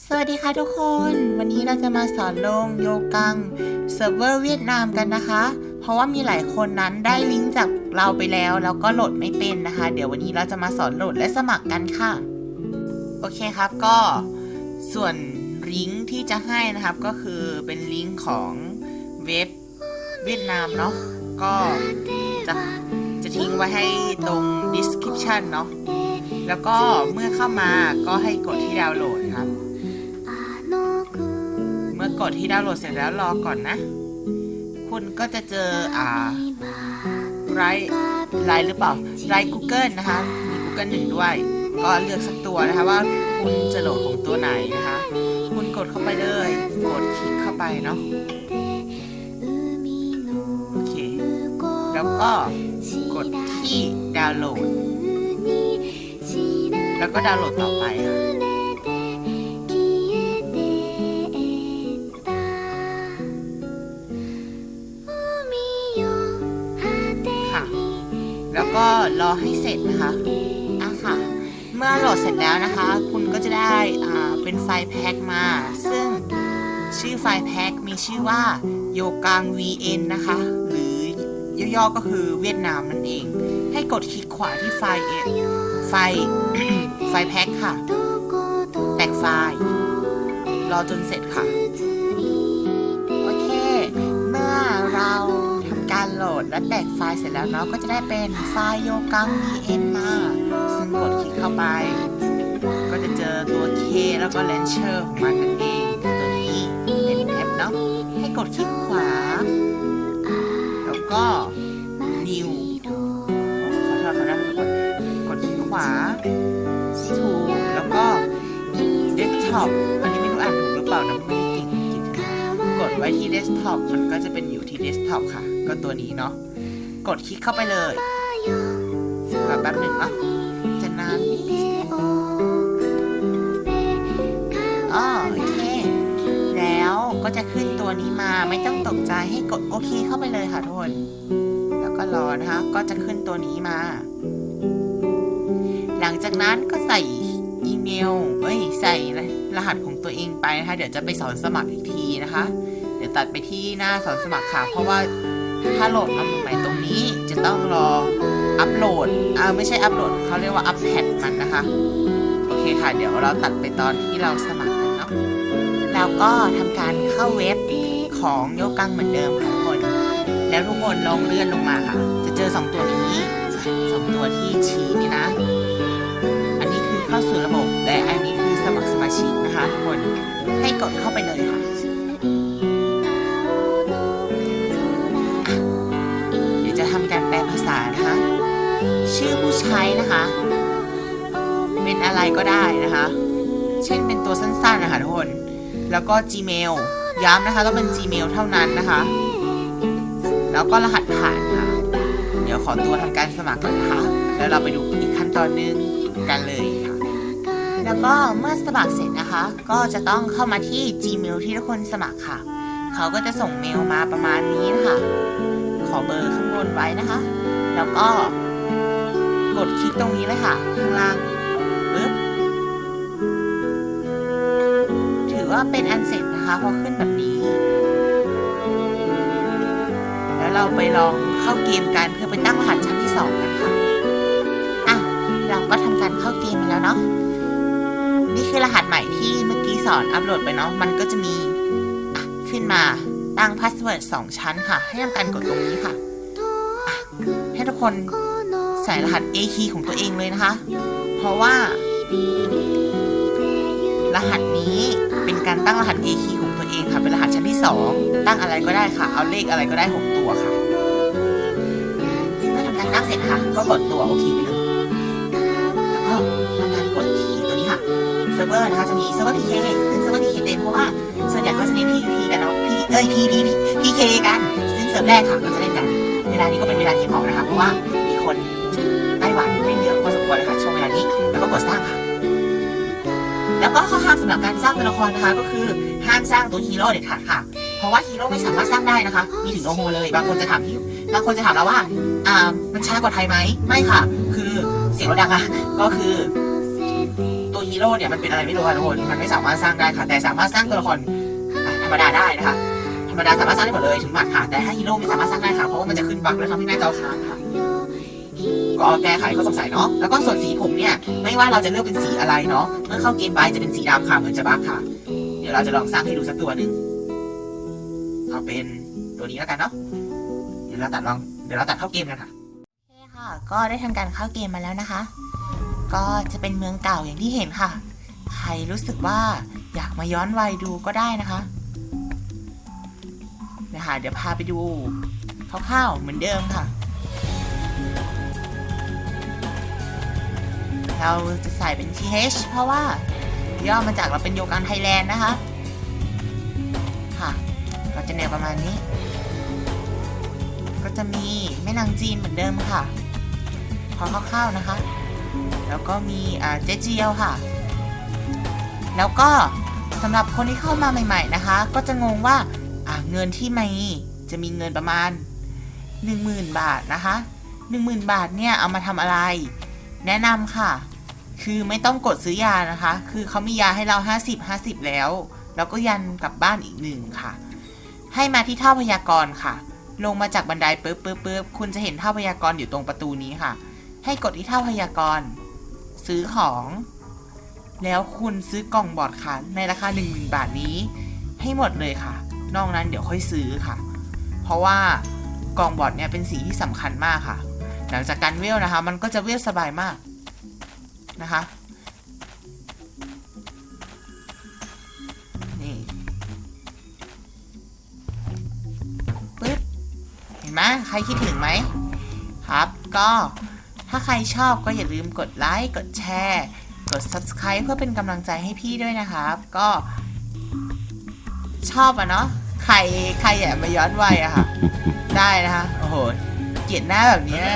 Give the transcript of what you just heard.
สวัสดีค่ะทุกคน วันนี้เราจะมาสอนลงโยกังเซิร์ฟเวอร์เวียดนามกันนะคะ เพราะว่ามีหลายคนนั้นได้ลิงก์จากเราไปแล้ว แล้วก็โหลดไม่เป็นนะคะ เดี๋ยววันนี้เราจะมาสอนโหลดและสมัครกันค่ะ โอเคครับก็ส่วนลิงก์ที่จะให้นะครับก็คือเป็นลิงก์ของเว็บเวียดนามเนาะก็จะจะทิ้งไว้ให้ตรง description เนาะแล้วก็เมื่อเข้ามาก็ให้กดที่ดาวน์โหลดครับ เมื่อกดที่ดาวน์โหลดเสร็จแล้วรอก่อนนะ คุณก็จะเจออ่าไรไรหรือเปล่าไร Google นะคะมี Google หนึ่งด้วย ก็เลือกสักตัวนะคะว่าคุณจะโหลดของตัวไหนนะคะ คุณกดเข้าไปเลย กดคลิกเข้าไปเนาะโอเค แล้วก็กดที่ดาวน์โหลด แล้วก็ดาวน์โหลดต่อไปค่ะ แล้วก็รอให้เสร็จนะคะอะค่ะ เมื่อโหลดเสร็จแล้วนะคะ คุณก็จะได้อ่าเป็นไฟล์แพ็กมา ซึ่งชื่อไฟล์แพ็กมีชื่อว่าโยกัง VN นะคะ หรือย่อๆก็คือเวียดนามนั่นเอง ให้กดคลิกขวาที่ไฟล์ไฟล์ไฟล์แพ็กค่ะ แตกไฟล์ รอจนเสร็จค่ะ และแตกไฟล์เสร็จแล้วเนาะก็จะได้เป็นไฟล์โยกัง VN มาซึ่งกดคลิกเข้าไป ก็จะเจอตัว K แล้วก็ Launcher ของมันนั่นเองตัวนี้เป็นแท็บเนาะให้กดคลิกขวา แล้วก็ New ขอโทษขอโทษทุกคนกดคลิกขวาถูแล้วก็ Desktop อันนี้ไม่รู้อ่านถูกหรือเปล่านะ ไว้ที่ desktop มันก็จะเป็นอยู่ที่ desktop ค่ะ ก็ตัวนี้เนาะกดคลิกเข้าไปเลยแบบแป๊บหนึ่งเนาะจะนานนิดนึงอ๋อโอเค แล้วก็จะขึ้นตัวนี้มาไม่ต้องตกใจให้กดโอเคเข้าไปเลยค่ะทุกคนแล้วก็รอนะคะ ก็จะขึ้นตัวนี้มา หลังจากนั้นก็ใส่อีเมล เอ้ย ใส่รหัสของตัวเองไปนะคะ เดี๋ยวจะไปสอนสมัครอีกทีนะคะ ดี๋ยวตัดไปที่หน้าสอนสมัครค่ะ เพราะว่าถ้าโหลดมาใหม่ตรงนี้จะต้องรออัปโหลดอ่าไม่ใช่อัปโหลดเขาเรียกว่าอัปแพดมันนะคะ โอเคค่ะ เดี๋ยวเราตัดไปตอนที่เราสมัครกันเนาะแล้วก็ทำการเข้าเว็บของโยกังเหมือนเดิมค่ะทุกคน แล้วทุกคนลองเลื่อนลงมาค่ะ จะเจอสองตัวนี้สองตัวที่ชี้นี่นะ อันนี้คือเข้าสู่ระบบและอันนี้คือสมัครสมาชิกนะคะทุกคนให้กดเข้าไปเลย การแปลภาษานะคะ ชื่อผู้ใช้นะคะ เป็นอะไรก็ได้นะคะ เช่นเป็นตัวสั้นๆนะคะทุกคน แล้วก็ Gmail ย้ำนะคะต้องเป็น Gmail เท่านั้นนะคะ แล้วก็รหัสผ่านค่ะ เดี๋ยวขอตัวทำการสมัครก่อนนะคะ แล้วเราไปดูอีกขั้นตอนหนึงกันเลยค่ะ แล้วก็เมื่อสมัครเสร็จนะคะ ก็จะต้องเข้ามาที่ Gmail ที่ทุกคนสมัครค่ะ เขาก็จะส่งเมลมาประมาณนี้นะคะ ขอเบอร์ข้างบนไว้นะคะ แล้วก็กดคลิกตรงนี้เลยค่ะ ข้างล่างปึ๊บถือว่าเป็นอันเสร็จนะคะพอขึ้นแบบนี้ แล้วเราไปลองเข้าเกมกันเพื่อไปตั้งรหัสชั้นที่สองกันค่ะอะเราก็ทำการเข้าเกมแล้วเนาะนี่คือรหัสใหม่ที่เมื่อกี้สอนอัปโหลดไปเนาะมันก็จะมีะขึ้นมา ตั้งพาสเวิร์ดสองชั้นค่ะ ให้ทำการกดตรงนี้ค่ะ ให้ทุกคนใส่รหัส A key ของตัวเองเลยนะคะ เพราะว่า รหัสนี้เป็นการตั้งรหัส A key ของตัวเองค่ะ เป็นรหัสชั้นที่ 2 ตั้งอะไรก็ได้ค่ะ เอาเลขอะไรก็ได้ 6 ตัวค่ะเมื่อทำการตั้งเสร็จค่ะ ก็กดตัวโอเคไปเลย ซิร์ฟเวอร์นะคะจะมีเซิร์ฟเวอร์ PK ซึ่งเซิร์ฟเวอร์ PK เต็มเพราะว่าส่วนใหญ่ก็จะเน้น PVP กันเนาะ P เอ้ย PV PK กัน ซึ่งเซิร์ฟแรกค่ะก็จะเล่นกัน เวลานี้ก็เป็นเวลาที่เหมาะนะคะเพราะว่ามีคนไต้หวันเล่นเยอะพอสมควรเลยค่ะช่วงเวลานี้แล้วก็กดสร้างค่ะ แล้วก็ข้อห้ามสำหรับการสร้างตัวละครนะคะก็คือห้ามสร้างตัวฮีโร่เด็ดขาดค่ะ เพราะว่าฮีโร่ไม่สามารถสร้างได้นะคะ มีถึงโอโฮเลย บางคนจะถามที่บางคนจะถามเราว่า อ่า มันช้ากว่าไทยไหม ไม่ค่ะ คือเสียงเราดังอะก็คือ ฮีโร่เนี่ยมันเป็นอะไรไม่รู้อะทุกคนมันไม่สามารถสร้างได้ค่ะแต่สามารถสร้างตัวละครธรรมดาได้นะคะธรรมดาสามารถสร้างได้หมดเลยถึงหมัดค่ะแต่ถ้าฮีโร่ไม่สามารถสร้างได้ค่ะเพราะว่ามันจะขึ้นบั๊กแล้วทำให้หน้าจอค้างค่ะก็แก้ไขข้อสงสัยเนาะแล้วก็ส่วนสีผมเนี่ยไม่ว่าเราจะเลือกเป็นสีอะไรเนาะเมื่อเข้าเกมไปจะเป็นสีดำค่ะเหมือนจะบั๊กค่ะ เดี๋ยวเราจะลองสร้างให้ดูสักตัวหนึ่งเอาเป็นตัวนี้แล้วกันเนาะเดี๋ยวเราตัดลองเดี๋ยวเราตัดเข้าเกมกันค่ะโอเคค่ะ ก็ได้ทำการเข้าเกมมาแล้วนะคะ ก็จะเป็นเมืองเก่าอย่างที่เห็นค่ะ ใครรู้สึกว่าอยากมาย้อนวัยดูก็ได้นะคะนะคะเดี๋ยวพาไปดูคร่าวๆเหมือนเดิมค่ะ เราจะใส่เป็น TH เพราะว่าย่อมาจากเราเป็นโยกันไทยแลนด์นะคะ ค่ะ ก็จะแนวประมาณนี้ ก็จะมีแม่นางจีนเหมือนเดิมค่ะ พอคร่าวๆนะคะ แล้วก็มีเจเจียวค่ะ แล้วก็สำหรับคนที่เข้ามาใหม่ ๆนะคะ ก็จะงงว่าอ่าเงินที่มีจะมีเงินประมาณ 10,000 บาทนะคะ 10,000 บาทเนี่ยเอามาทำอะไร แนะนำค่ะ คือไม่ต้องกดซื้อยานะคะ คือเขามียาให้เรา 50 50 แล้ว แล้วก็ยันกลับบ้านอีกหนึ่งค่ะ ให้มาที่ท่าพยากรณ์ค่ะ ลงมาจากบันไดปึ๊บปึ๊บปึ๊บคุณจะเห็นท่าพยากรณ์อยู่ตรงประตูนี้ค่ะ ให้กดที่ท่าพยากรณ์ ซื้อของ แล้วคุณซื้อกล่องบอร์ดค่ะ ในราคา 1 0,000 บาทนี้ ให้หมดเลยค่ะ นอกนั้นเดี๋ยวค่อยซื้อค่ะ เพราะว่ากล่องบอร์ดเนี่ยเป็นสิ่งที่สำคัญมากค่ะ หลังจากการเวลนะคะ มันก็จะเวลสบายมากนะคะ นี่ปึ๊บเห็นไหมใครคิดถึงไหมครับ ก็ ถ้าใครชอบก็อย่าลืมกดไลค์ กดแชร์ กด subscribe เพื่อเป็นกำลังใจให้พี่ด้วยนะครับ ก็ ชอบอะเนาะ ใครใครอยากมาย้อนวัยอะค่ะ ได้นะคะ โอ้โห เกลียดหน้าแบบเนี้ย